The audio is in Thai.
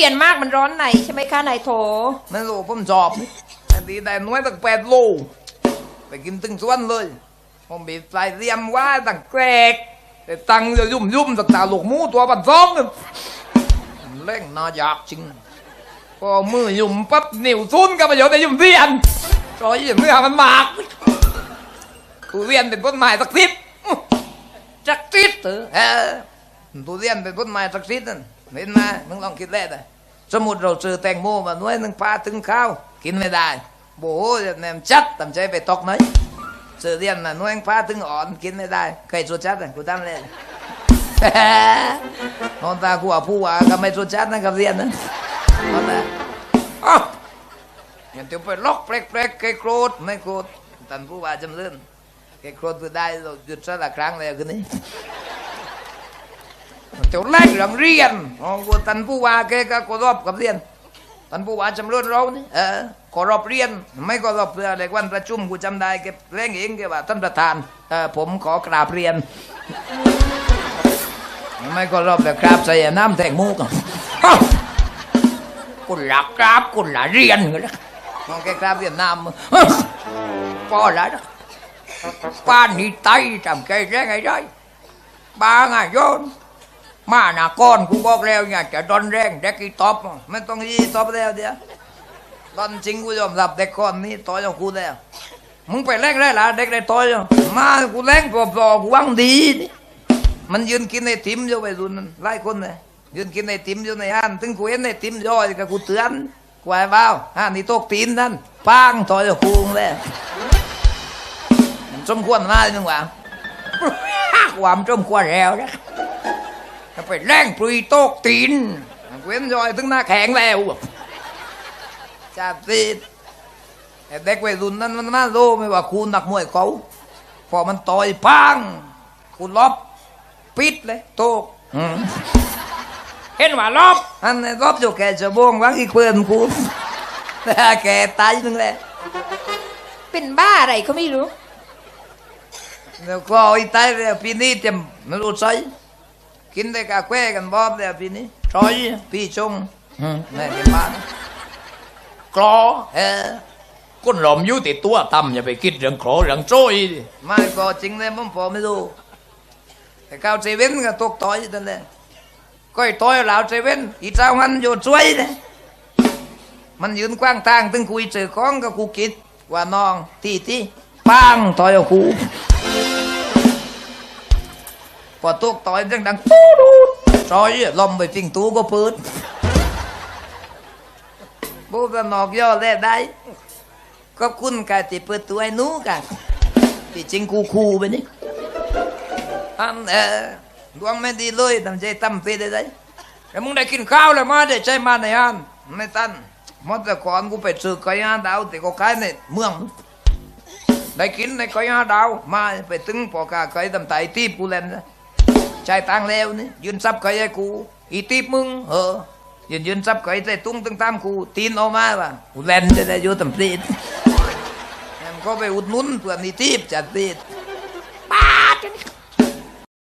รียนมากมันร้อนในใช่ไหมคะนายโถไม่รู้ผมชอบอันนี้ได้น้อยตั้งแปดโลไปกินตึงสวนเลย ผมบีบใส่เรียมว่าตั้งแกรกแต่ตังจะยุ่มยุ่มสักตาลูกหมูตัวปันซองเล่งน่าอยากจริงพอมือยุ่มปั๊บนิ้วซุนกับประโยชน์แต่ยุ่มเรียนรอยอย่างเนื้อมันมากกูเรียนเป็นต้นไม้สักทิศสักทิศเถอะ ตูเรียนเป็นต้นไม้สักสิทิศนั่นเห็นไหมมึงลองคิดแรกเลยสมมุติเราซื้อแตงโมมาหน่วยหนึ่งพาถึงข้าวกินไม่ได้โบโหแนมจัดตำใจไปตกไหนซื้อเรียนมาหน่วยพาถึงอ่อนกินไม่ได้ใครสุดจัดอะกูตั้งเลยนอนตากูว่าผู้ว่าก็ไม่สุดจัดนะกับเรียนนะนอนตาอ้าวอย่างเดี๋ยวไปล็อกเปรกเปรกแกโกรธไม่โกรธท่านผู้ว่าจำเรื่นแกโกรธคือได้เราหยุดสักละครั้งเลยคืนนี้ เจ้าแรกเรื่องเรียนอ๋อกูท่านผู้ว่าแกก็เคารพกับเรียนท่านผู้ว่าจำเริญเรานี่เออเคารพเรียน ไม่เคารพเพื่ออะไรวันประชุมกูจำได้แกเร่งเองแกว่าท่านประธานเออผมขอกราบเรียน ไม่เคารพแต่กราบใส่น้ำแตงโมกันอ้าวกูหลักกราบกูหลักเรียนกันนะมองแกกราบเรียนน้ำอ้าวพอแล้วป้านนี่ไตจำใจได้ไงได้บางอะโยน มาหนาก้อนกูบอกแล้วเนี่ยจะดอนแรงเด็กอีตอบไม่ต้องยีตอบแล้วเดี๋ยวตอนจริงกูยอมรับเด็กก้อนนี้ต่อยของกูแล้วมึงไปแรงได้ละเด็กได้ต่อยมากูแรงปอบๆกูวังดีมันยืนกินในติมอยู่ไปรุ่นนั้นหลายคนเลยยืนกินในติมอยู่ในห้านถึงกูเห็นในติมย่อยก็กูเตือนกูไอ้บ้าห้านนี่ตกตีนนั่นปังต่อยกับกูแล้วมันสมควรมาหนึ่งว่าความสมควรแล้วนะ จะไปแรงปรีโตกตีนเว้นรอยถึงหน้าแข็งแล้วจับตีนแต่เด็กวัยรุ่นนั้นมันน่ารู้ไหมว่าคุณนักมวยเขาพอมันต่อยปังคุณลบปิดเลยโตกอืมเห็นว่าลบอันนี้ลบอยู่แกจะบงวังอีกเพื่อนคุณแกตายนึงเลยเป็นบ้าอะไรก็ไม่รู้เดี๋ยวก็อีตายเลยปีนี้เต็มไม่รู้ใส่ กินได้กาแฟกันบอบเลยปีนี้ซอยพี่ชงอืมแม่เก็บมากกรอเออก้นหลอมอยู่ติดตัวตำอย่าไปคิดเรื่องขอเรื่องโจ้ยดิไม่ก็จริงเลยผมพอไม่รู้แต่ก้าวเซเว่นก็ตกต่อยนั่นแหละก็ไอ้ต่อยเหล่าเซเว่นอีเจ้ามันอยู่ช่วยเลยมันยืนกว้างทางตึงคุยเจอของกับกูคิดว่าน้องที่ที่ปังต่อยกับกู พอตุกต่อยดังดังตู้ดูซอยลมไปฟิงตู้ก็เปิดบูบนอกย่อแล่ได้ขอบคุณกาที่เปิดตัวให้หนูกันที่จริงกูคูไปนี่อันเออดวงไม่ดีเลยทำใจตั้มเฟได้เลยแล้วมึงได้กินข้าวแล้วมาได้ใช่มาในอันไม่ตันมื่อแต่ก่อนกูไปซื้อไก่ย่างดาวแต่ก็ขายในเมือง ได้กินในไก่ย่างดาวมาไปถึงพอกาไก่ตำไตตีบกูเล่นนะ ใช้ตังแล้วนี่ยืนซับใครให้กูอีตีบมึงเออยืนยืนซับใครใส่ตุ้งตั้งตามกูตีนออกมาว่ะกูแลนจะได้อยู่ตำตีนแอมก็ไปอุดหนุนเพื่อนอีตีบจัดตีดป้าด